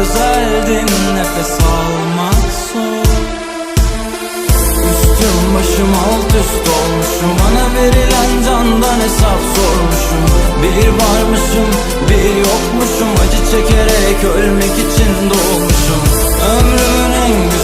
özeldin Nefes almak zor. Üstüm başım alt üst olmuşum. Bana verilen candan hesap sormuşum. Bir varmışım, bir yokmuşum. Acı çekerek ölmek için doğmuşum. Ömrümün en güzel